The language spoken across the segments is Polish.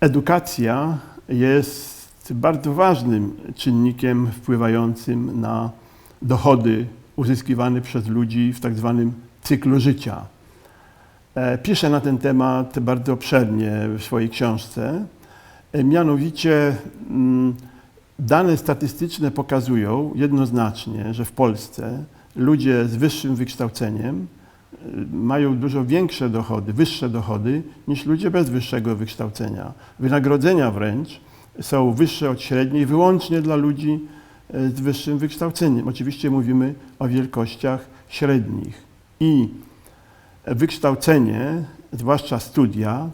Edukacja jest bardzo ważnym czynnikiem wpływającym na dochody uzyskiwane przez ludzi w tak zwanym cyklu życia. E, Piszę na ten temat bardzo obszernie w swojej książce. E, Mianowicie mm, dane statystyczne pokazują jednoznacznie, że w Polsce ludzie z wyższym wykształceniem mają dużo większe dochody, wyższe dochody niż ludzie bez wyższego wykształcenia. Wynagrodzenia wręcz są wyższe od średniej wyłącznie dla ludzi y, z wyższym wykształceniem. Oczywiście mówimy o wielkościach średnich. I wykształcenie, zwłaszcza studia,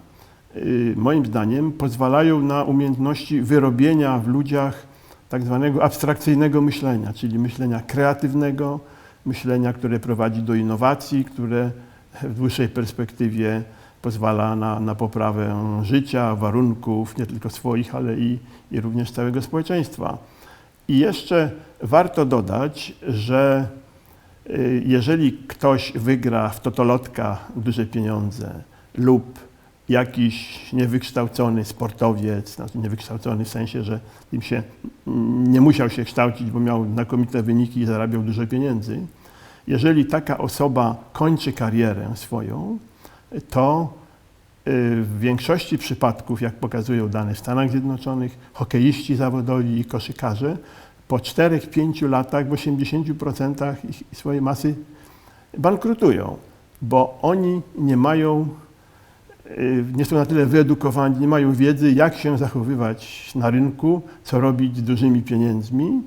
y, moim zdaniem pozwalają na umiejętności wyrobienia w ludziach tak zwanego abstrakcyjnego myślenia, czyli myślenia kreatywnego, myślenia, które prowadzi do innowacji, które w dłuższej perspektywie pozwala na, na poprawę życia, warunków nie tylko swoich, ale i, i również całego społeczeństwa. I jeszcze warto dodać, że y, jeżeli ktoś wygra w totolotka duże pieniądze lub jakiś niewykształcony sportowiec, znaczy niewykształcony w sensie, że im się nie musiał się kształcić, bo miał znakomite wyniki i zarabiał dużo pieniędzy. Jeżeli taka osoba kończy karierę swoją, to y, w większości przypadków, jak pokazują dane w Stanach Zjednoczonych, hokeiści zawodowi i koszykarze po 4-5 latach w 80% ich swojej masy bankrutują, bo oni nie mają y, nie są na tyle wyedukowani, nie mają wiedzy, jak się zachowywać na rynku, co robić z dużymi pieniędzmi.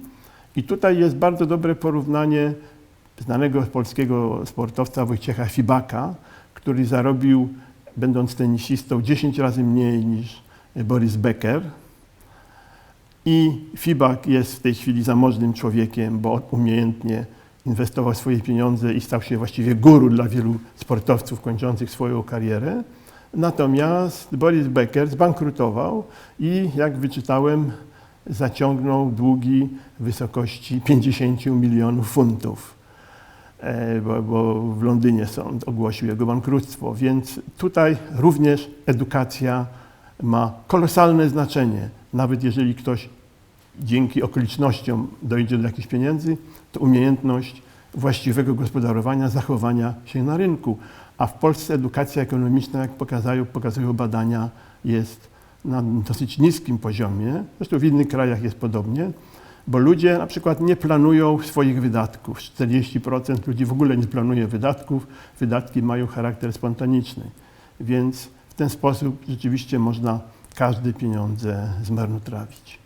I tutaj jest bardzo dobre porównanie znanego polskiego sportowca Wojciecha Fibaka, który zarobił, będąc tenisistą, 10 razy mniej niż Boris Becker. I Fibak jest w tej chwili zamożnym człowiekiem, bo umiejętnie inwestował swoje pieniądze i stał się właściwie guru dla wielu sportowców kończących swoją karierę. Natomiast Boris Becker zbankrutował i, jak wyczytałem, zaciągnął długi w wysokości 50 milionów funtów, bo, bo w Londynie sąd ogłosił jego bankructwo. Więc tutaj również edukacja ma kolosalne znaczenie. Nawet jeżeli ktoś dzięki okolicznościom dojdzie do jakichś pieniędzy, to umiejętność właściwego gospodarowania, zachowania się na rynku. A w Polsce edukacja ekonomiczna, jak pokazują badania, jest na dosyć niskim poziomie. Zresztą w innych krajach jest podobnie, bo ludzie na przykład nie planują swoich wydatków. 40% ludzi w ogóle nie planuje wydatków. Wydatki mają charakter spontaniczny. Więc w ten sposób rzeczywiście można każde pieniądze zmarnotrawić.